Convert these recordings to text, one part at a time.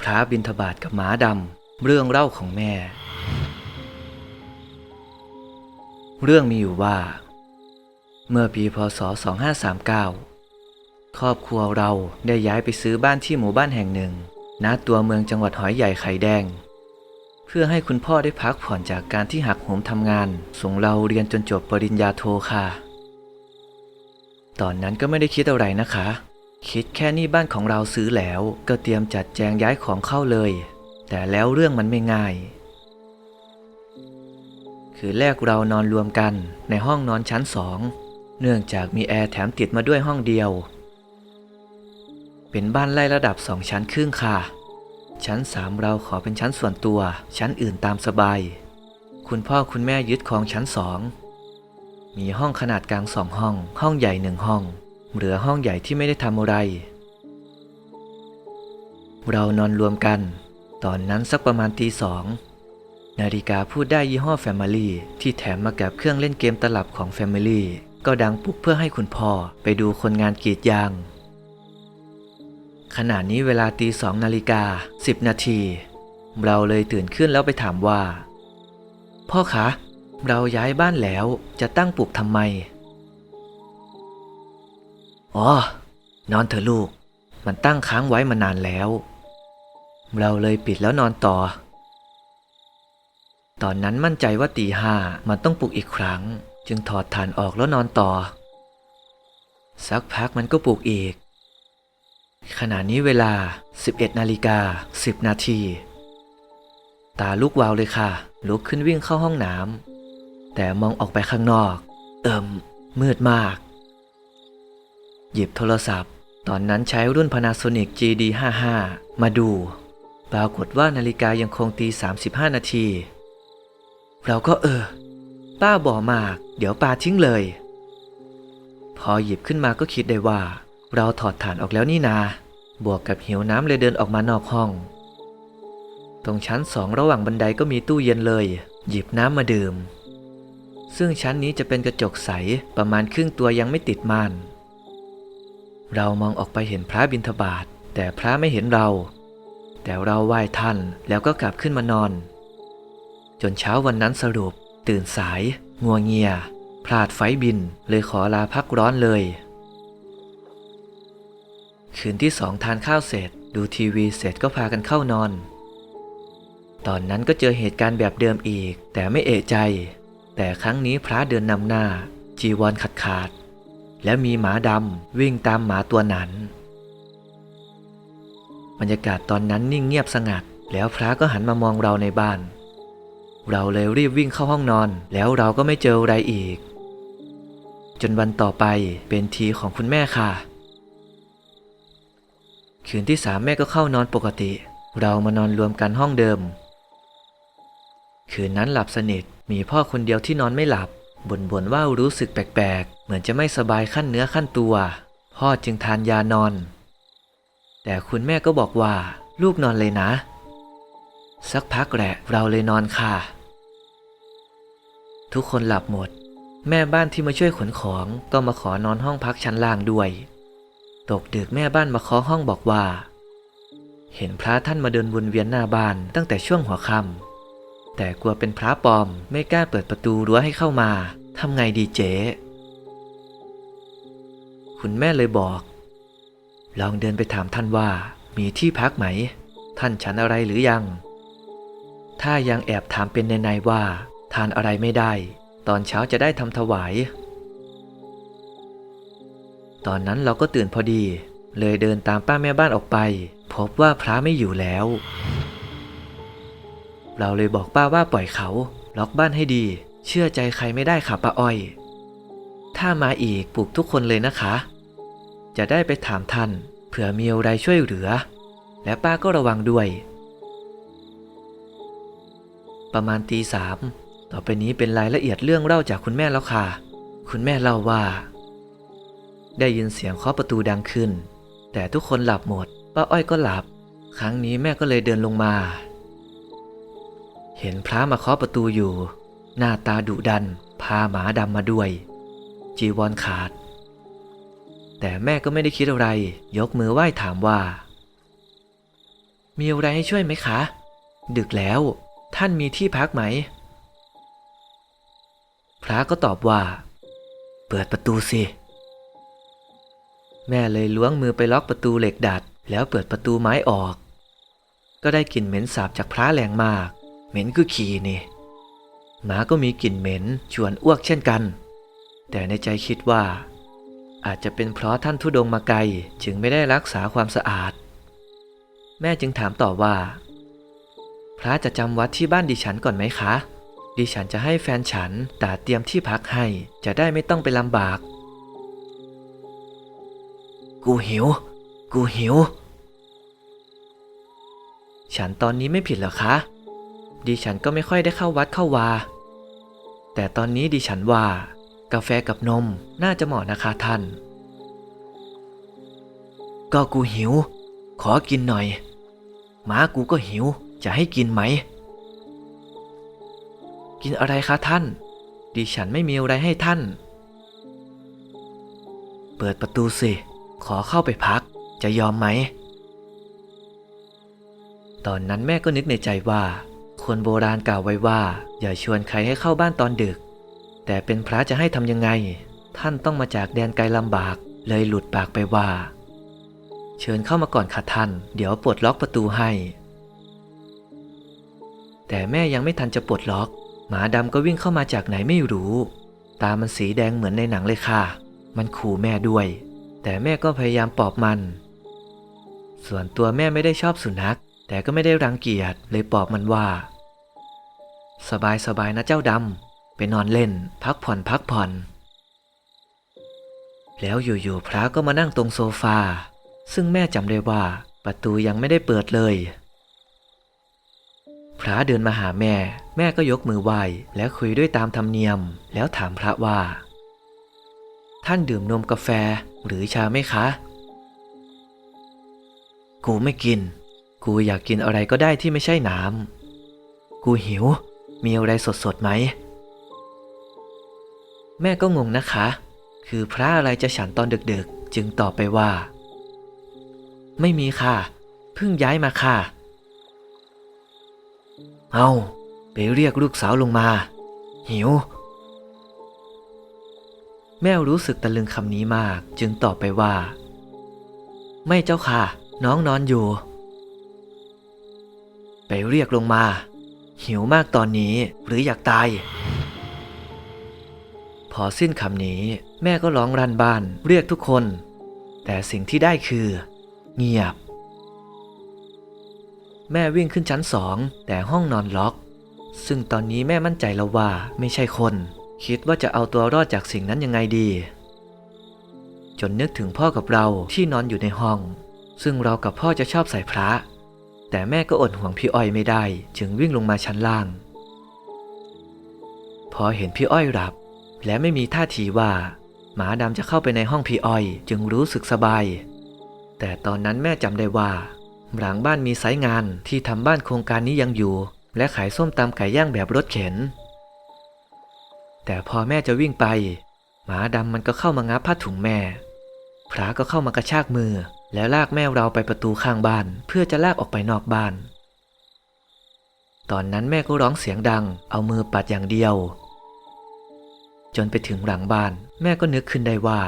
พระบินทบาทกับหมาดำ เรื่องเล่าของแม่ เรื่องมีอยู่ว่า เมื่อปีพศ 2539 ครอบครัวเราได้ย้ายไปซื้อบ้านที่หมู่บ้านแห่งหนึ่งณตัวเมืองจังหวัดหอยใหญ่ไข่แดง เพื่อให้คุณพ่อได้พักผ่อนจากการที่หักโหมทำงาน ส่งเราเรียนจนจบปริญญาโทค่ะ ตอนนั้นก็ไม่ได้คิดอะไรนะคะ คิดแค่นี่บ้านของเราซื้อแล้วก็เตรียมจัดแจงย้ายของเข้าเลย แต่แล้วเรื่องมันไม่ง่าย คือแรกเรานอนรวมกันในห้องนอนชั้นสองเนื่องจากมีแอร์แถมติดมาด้วยห้องเดียว เป็นบ้านไล่ระดับสองชั้นครึ่งค่ะ ชั้นสามเราขอเป็นชั้นส่วนตัว ชั้นอื่นตามสบาย คุณพ่อคุณแม่ยึดของชั้นสอง มีห้องขนาดกลางสองห้อง ห้องใหญ่หนึ่งห้อง เหลือห้องใหญ่ที่ไม่ได้ทำอะไร เรานอนรวมกัน ตอนนั้นสักประมาณตีสองนาฬิกาพูดได้ยี่ห้อ Family ที่แถมมากับเครื่องเล่นเกมตลับของ Family ก็ดังปลุกเพื่อให้คุณพ่อไปดูคนงานกรีดยาง ขณะนี้เวลาตีสองนาฬิกาสิบนาที เราเลยตื่นขึ้นแล้วไปถามว่า พ่อคะ เราย้ายบ้านแล้วจะตั้งปลุกทำไม อ๋อ นอนเถอะลูก มันตั้งค้างไว้มานานแล้ว เราเลยปิดแล้วนอนต่อ ตอนนั้นมั่นใจว่าตีห้ามันต้องปลุกอีกครั้ง จึงถอดฐานออกแล้วนอนต่อ สักพักมันก็ปลุกอีก ขณะนี้เวลา 11 นาฬิกา 10 นาที ตาลุกวาวเลยค่ะ ลุกขึ้นวิ่งเข้าห้องน้ำแต่มองออกไปข้างนอก เอิมมืดมาก หยิบโทรศัพท์ ตอนนั้นใช้รุ่น Panasonic GD55 มาดู ปรากฏว่านาฬิกายังคงตี 35 นาที เราก็เออ ป้าบอกมาก เดี๋ยวปาทิ้งเลย พอหยิบขึ้นมาก็คิดได้ว่า เราถอดฐานออกแล้วนี่นา บวกกับหิวน้ำเลยเดินออกมานอกห้อง ตรงชั้นสองระหว่างบันไดก็มีตู้เย็นเลย หยิบน้ำมาดื่ม ซึ่งชั้นนี้จะเป็นกระจกใสประมาณครึ่งตัวยังไม่ติดม่าน เรามองออกไปเห็นพระบิณฑบาตแต่พระไม่เห็นเรา แต่เราไหว้ท่านแล้วก็กลับขึ้นมานอน จนเช้าวันนั้นสรุป ตื่นสาย งัวเงียพลาดไฟบินเลยขอลาพักร้อนเลย คืนที่สองทานข้าวเสร็จ ดูทีวีเสร็จก็พากันเข้านอน ตอนนั้นก็เจอเหตุการณ์แบบเดิมอีก แต่ไม่เอะใจ แต่ครั้งนี้พระเดินนำหน้า จีวรขาดขาด และมีหมาดำวิ่งตามหมาตัวนั้นบรรยากาศตอนนั้นนิ่งเงียบสงัด แล้วพระก็หันมามองเราในบ้าน เราเลยรีบวิ่งเข้าห้องนอน แล้วเราก็ไม่เจออะไรอีก จนวันต่อไปเป็นทีของคุณแม่ค่ะ คืนที่สามแม่ก็เข้านอนปกติ เรามานอนรวมกันห้องเดิม คืนนั้นหลับสนิทมีพ่อคนเดียวที่นอนไม่หลับบ่นบ่นๆว่ารู้สึกแปลกๆ เหมือนจะไม่สบายขั้นเนื้อขั้นตัว พ่อจึงทานยานอน แต่คุณแม่ก็บอกว่า ลูกนอนเลยนะ สักพักแหละเราเลยนอนค่ะ ทุกคนหลับหมด แม่บ้านที่มาช่วยขนของก็มาขอนอนห้องพักชั้นล่างด้วย ตกดึกแม่บ้านมาเคาะห้องบอกว่า เห็นพระท่านมาเดินวนเวียนหน้าบ้านตั้งแต่ช่วงหัวค่ำแต่กลัวเป็นพระปลอมไม่กล้าเปิดประตูรั้วให้เข้ามาทำไงดีเจ๊คุณแม่เลยบอก ลองเดินไปถามท่านว่ามีที่พักไหม ท่านฉันอะไรหรือยัง ถ้ายังแอบถามเป็นในๆว่า ทานอะไรไม่ได้ ตอนเช้าจะได้ทำถวาย ตอนนั้นเราก็ตื่นพอดี เลยเดินตามป้าแม่บ้านออกไป พบว่าพระไม่อยู่แล้ว เราเลยบอกป้าว่าปล่อยเขา ล็อกบ้านให้ดี เชื่อใจใครไม่ได้ค่ะป้าอ้อย ถ้ามาอีกปลุกทุกคนเลยนะคะ จะได้ไปถามท่านเผื่อมีอะไรช่วยเหลือ และป้าก็ระวังด้วย ประมาณตีสามต่อไปนี้เป็นรายละเอียดเรื่องเล่าจากคุณแม่แล้วค่ะ คุณแม่เล่าว่า ได้ยินเสียงเคาะประตูดังขึ้น แต่ทุกคนหลับหมด ป้าอ้อยก็หลับ ครั้งนี้แม่ก็เลยเดินลงมา เห็นพระมาเคาะประตูอยู่ หน้าตาดุดัน พาหมาดำมาด้วย จีวรขาด แต่แม่ก็ไม่ได้คิดอะไร ยกมือไหว้ถามว่า มีอะไรให้ช่วยไหมคะ ดึกแล้ว ท่านมีที่พักไหม พระก็ตอบว่า เปิดประตูสิ แม่เลยล้วงมือไปล็อกประตูเหล็กดัด แล้วเปิดประตูไม้ออก ก็ได้กลิ่นเหม็นสาบจากพระแรงมาก เหม็นคือขี้นี่หมาก็มีกลิ่นเหม็นชวนอ้วกเช่นกัน แต่ในใจคิดว่า อาจจะเป็นเพราะท่านทุดงมาไกลจึงไม่ได้รักษาความสะอาด แม่จึงถามต่อว่า พระจะจำวัดที่บ้านดิฉันก่อนไหมคะ ดิฉันจะให้แฟนฉันตาเตรียมที่พักให้จะได้ไม่ต้องไปลำบาก กูหิว กูหิว ฉันตอนนี้ไม่ผิดเหรอคะ ดิฉันก็ไม่ค่อยได้เข้าวัดเข้าวา แต่ตอนนี้ดิฉันว่า กาแฟกับนมน่าจะเหมาะนะคะท่าน ก็กูหิว ขอกินหน่อย หมากูก็หิว จะให้กินไหม กินอะไรคะท่าน ดิฉันไม่มีอะไรให้ท่าน เปิดประตูสิ ขอเข้าไปพัก จะยอมไหม ตอนนั้นแม่ก็นึกในใจว่า คนโบราณกล่าวไว้ว่า อย่าชวนใครให้เข้าบ้านตอนดึก แต่เป็นพระจะให้ทำยังไง ท่านต้องมาจากแดนไกลลำบาก เลยหลุดปากไปว่า เชิญเข้ามาก่อนค่ะท่าน เดี๋ยวปลดล็อกประตูให้ แต่แม่ยังไม่ทันจะปลดล็อก หมาดำก็วิ่งเข้ามาจากไหนไม่รู้ ตามันสีแดงเหมือนในหนังเลยค่ะ มันขู่แม่ด้วย แต่แม่ก็พยายามปลอบมัน ส่วนตัวแม่ไม่ได้ชอบสุนัข แต่ก็ไม่ได้รังเกียจเลยปลอบมันว่า สบายสบายนะเจ้าดำไปนอนเล่น พักผ่อนพักผ่อน แล้วอยู่ๆพระก็มานั่งตรงโซฟา ซึ่งแม่จำได้ว่าประตูยังไม่ได้เปิดเลย พระเดินมาหาแม่ แม่ก็ยกมือไหว้และคุยด้วยตามธรรมเนียม แล้วถามพระว่า ท่านดื่มนมกาแฟหรือชาไหมคะ กูไม่กิน กูอยากกินอะไรก็ได้ที่ไม่ใช่น้ำ กูหิว มีอะไรสดๆไหม แม่ก็งงนะคะ คือพระอะไรจะฉันตอนดึกๆ จึงตอบไปว่า ไม่มีค่ะ เพิ่งย้ายมาค่ะ เอาไปเรียกลูกสาวลงมา หิว แม่รู้สึกตะลึงคำนี้มาก จึงตอบไปว่า ไม่เจ้าค่ะ น้องนอนอยู่ ไปเรียกลงมา หิวมากตอนนี้หรืออยากตาย พอสิ้นคำนี้แม่ก็ร้องรันบ้านเรียกทุกคน แต่สิ่งที่ได้คือ เงียบ แม่วิ่งขึ้นชั้นสองแต่ห้องนอนล็อก ซึ่งตอนนี้แม่มั่นใจแล้วว่าไม่ใช่คน คิดว่าจะเอาตัวรอดจากสิ่งนั้นยังไงดี จนนึกถึงพ่อกับเราที่นอนอยู่ในห้อง ซึ่งเรากับพ่อจะชอบใส่พระ แต่แม่ก็อดห่วงพี่อ้อยไม่ได้ จึงวิ่งลงมาชั้นล่าง พอเห็นพี่อ้อยหลับ และไม่มีท่าทีว่า หมาดำจะเข้าไปในห้องพี่อ้อย จึงรู้สึกสบาย แต่ตอนนั้นแม่จำได้ว่า หลังบ้านมีไซต์งานที่ทำบ้านโครงการนี้ยังอยู่ และขายส้มตำไก่ย่างแบบรถเข็น แต่พอแม่จะวิ่งไป หมาดำมันก็เข้ามางับผ้าถุงแม่ พระก็เข้ามากระชากมือ แล้วลากแม่เราไปประตูข้างบ้าน เพื่อจะลากออกไปนอกบ้าน ตอนนั้นแม่ก็ร้องเสียงดัง เอามือปัดอย่างเดียว จนไปถึงหลังบ้าน แม่ก็นึกขึ้นได้ว่า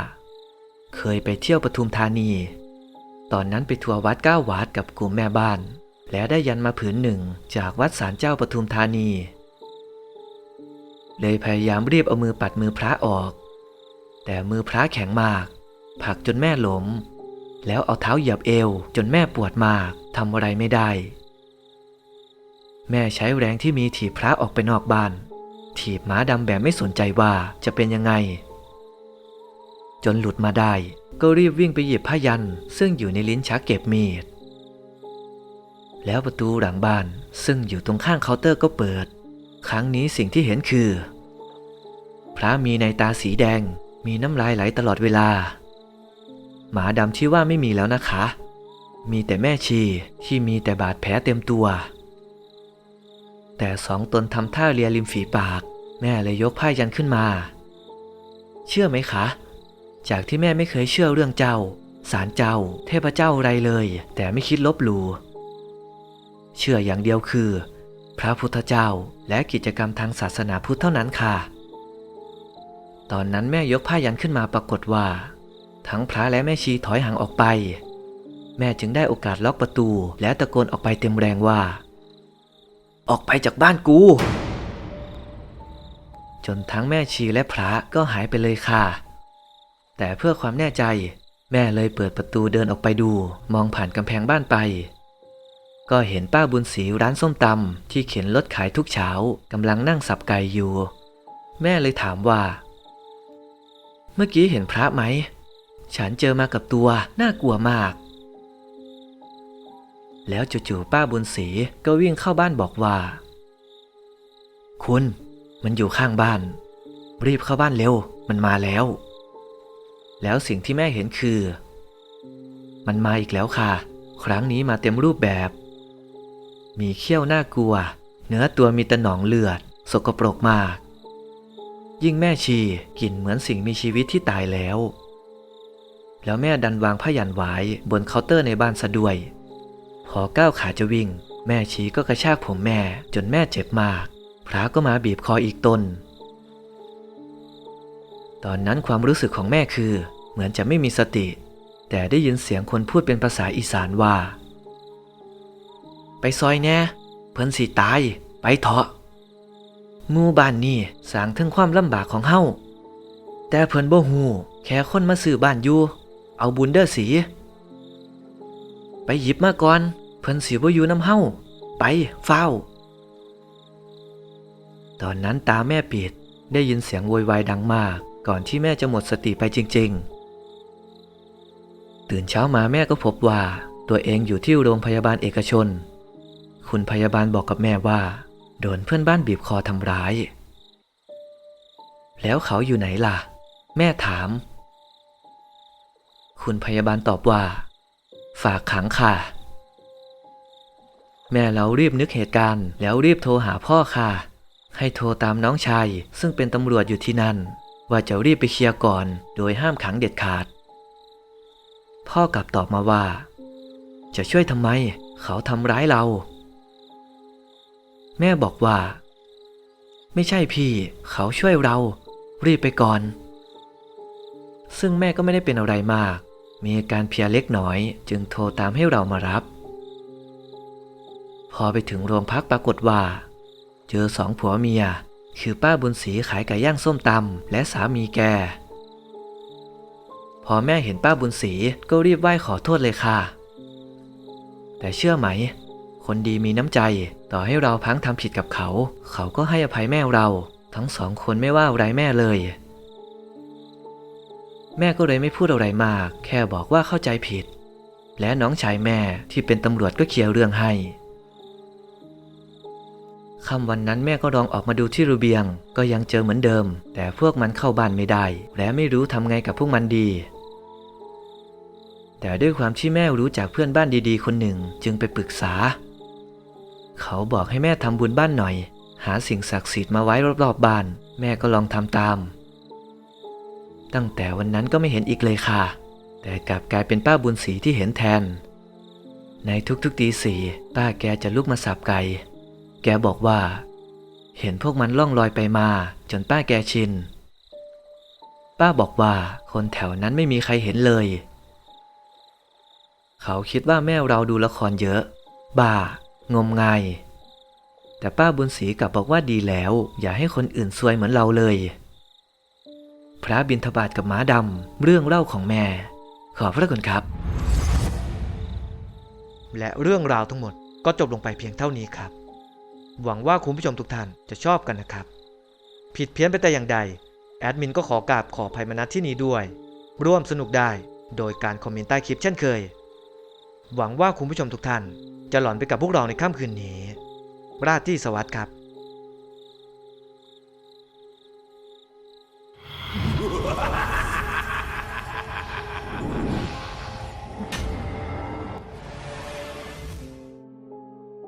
เคยไปเที่ยวปทุมธานี ตอนนั้นไปทัวร์วัดเก้าวัดกับกลุ่มแม่บ้าน แล้วได้ยันมาผืนหนึ่งจากวัดศาลเจ้าปทุมธานี เลยพยายามรีบเอามือปัดมือพระออก แต่มือพระแข็งมากผลักจนแม่หลม แล้วเอาเท้าเหยียบเอวจนแม่ปวดมากทำอะไรไม่ได้ แม่ใช้แรงที่มีถีบพระออกไปนอกบ้าน ถีบหมาดำแบบไม่สนใจว่าจะเป็นยังไง จนหลุดมาได้ ก็รีบวิ่งไปหยิบผ้ายัน ซึ่งอยู่ในลิ้นชักเก็บมีดแล้วประตูหลังบ้านซึ่งอยู่ตรงข้างเคาน์เตอร์ก็เปิด ครั้งนี้สิ่งที่เห็นคือ พระมีในตาสีแดง มีน้ำลายไหลตลอดเวลา หมาดำที่ว่าไม่มีแล้วนะคะ มีแต่แม่ชีที่มีแต่บาดแผลเต็มตัว แต่สองตนทำท่าเลียริมฝีปาก แม่เลยยกผ้ายันขึ้นมา เชื่อไหมคะ จากที่แม่ไม่เคยเชื่อเรื่องเจ้าสารเจ้า เทพเจ้าอะไรเลย แต่ไม่คิดลบหลู่เชื่ออย่างเดียวคือ พระพุทธเจ้าและกิจกรรมทางศาสนาพุทธเท่านั้นค่ะ ตอนนั้นแม่ยกผ้ายันขึ้นมาปรากฏว่า ทั้งพระและแม่ชีถอยห่างออกไป แม่จึงได้โอกาสล็อกประตูแล้วตะโกนออกไปเต็มแรงว่า ออกไปจากบ้านกู จนทั้งแม่ชีและพระก็หายไปเลยค่ะ แต่เพื่อความแน่ใจ แม่เลยเปิดประตูเดินออกไปดู มองผ่านกำแพงบ้านไป ก็เห็นป้าบุญศรีร้านส้มตำที่เข็นรถขายทุกเช้ากำลังนั่งสับไก่อยู่ แม่เลยถามว่า เมื่อกี้เห็นพระไหม ฉันเจอมากับตัวน่ากลัวมาก แล้วจู่ๆป้าบุญศรีก็วิ่งเข้าบ้านบอกว่า คุณมันอยู่ข้างบ้าน รีบเข้าบ้านเร็วมันมาแล้ว แล้วสิ่งที่แม่เห็นคือ มันมาอีกแล้วค่ะ ครั้งนี้มาเต็มรูปแบบ มีเขี้ยวน่ากลัว เนื้อตัวมีตะหนองเลือด สกปรกมาก ยิ่งแม่ชีกลิ่นเหมือนสิ่งมีชีวิตที่ตายแล้ว แล้วแม่ดันวางผ้ายันไว้บนเคาน์เตอร์ในบ้านซะด้วย พอก้าวขาจะวิ่ง แม่ชีก็กระชากผมแม่จนแม่เจ็บมาก พระก็มาบีบคออีกตนตอนนั้นความรู้สึกของแม่คือ เหมือนจะไม่มีสติ แต่ได้ยินเสียงคนพูดเป็นภาษาอีสานว่า ไปซอยแน่เพิ่นสิตาย ไปเถอะหมู่บ้านนี่สร้างถึงความลำบากของเฮาแต่เพิ่นบ่ฮู้แค่คนมาซื้อบ้านอยู่ เอาบุญเด้อสี ไปหยิบมาก่อน เพิ่นสิบ่อยู่นำเฮาไปเฝ้า ตอนนั้นตาแม่ปิดได้ยินเสียงโวยวายดังมาก ก่อนที่แม่จะหมดสติไปจริง ๆ ตื่นเช้ามาแม่ก็พบว่าตัวเองอยู่ที่โรงพยาบาลเอกชน คุณพยาบาลบอกกับแม่ว่า โดนเพื่อนบ้านบีบคอทำร้าย แล้วเขาอยู่ไหนล่ะ แม่ถาม คุณพยาบาลตอบว่า ฝากขังค่ะ แม่เรารีบนึกเหตุการณ์ แล้วรีบโทรหาพ่อค่ะ ให้โทรตามน้องชาย ซึ่งเป็นตำรวจอยู่ที่นั่น ว่าจะรีบไปเคลียร์ก่อน โดยห้ามขังเด็ดขาด พ่อกลับตอบมาว่า จะช่วยทำไม เขาทำร้ายเรา แม่บอกว่า ไม่ใช่พี่เขาช่วยเรา รีบไปก่อน ซึ่งแม่ก็ไม่ได้เป็นอะไรมาก มีอาการเพียเล็กน้อย จึงโทรตามให้เรามารับ พอไปถึงโรงพักปรากฏว่า เจอสองผัวเมีย คือป้าบุญศรีขายไก่ย่างส้มตำและสามีแก พอแม่เห็นป้าบุญศรีก็รีบไหว้ขอโทษเลยค่ะ แต่เชื่อไหม คนดีมีน้ำใจ ต่อให้เราพังทำผิดกับเขา เขาก็ให้อภัยแม่เรา ทั้งสองคนไม่ว่าอะไรแม่เลย แม่ก็เลยไม่พูดอะไรมาก แค่บอกว่าเข้าใจผิด และน้องชายแม่ที่เป็นตำรวจก็เคลียร์เรื่องให้ค่ำวันนั้นแม่ก็ลองออกมาดูที่ระเบียง ก็ยังเจอเหมือนเดิม แต่พวกมันเข้าบ้านไม่ได้ และไม่รู้ทำไงกับพวกมันดี แต่ด้วยความที่แม่รู้จากเพื่อนบ้านดีๆ คนหนึ่ง จึงไปปรึกษา เขาบอกให้แม่ทำบุญบ้านหน่อย หาสิ่งศักดิ์สิทธิ์มาไว้รอบๆบ้าน แม่ก็ลองทำตาม ตั้งแต่วันนั้นก็ไม่เห็นอีกเลยค่ะ แต่กลับกลายเป็นป้าบุญศรีที่เห็นแทน ในทุกๆตีสี่ป้าแกจะลุกมาสับไก่ แกบอกว่า เห็นพวกมันล่องลอยไปมา จนป้าแกชิน ป้าบอกว่าคนแถวนั้นไม่มีใครเห็นเลย เขาคิดว่าแม่เราดูละครเยอะ บ้า งมงาย แต่ป้าบุญศรีกลับบอกว่าดีแล้ว อย่าให้คนอื่นซวยเหมือนเราเลย พระบิณฑบาตกับม้าดำเรื่องเล่าของแม่ ขอบพระคุณครับ และเรื่องราวทั้งหมดก็จบลงไปเพียงเท่านี้ครับ หวังว่าคุณผู้ชมทุกท่านจะชอบกันนะครับ ผิดเพี้ยนไปแต่อย่างใด แอดมินก็ขอกราบขออภัยมาณที่นี้ด้วย ร่วมสนุกได้โดยการคอมเมนต์ใต้คลิปเช่นเคย หวังว่าคุณผู้ชมทุกท่าน จะหลอนไปกับพวกเราในค่ำคืนนี้ ราตรีสวัสดิ์ครับ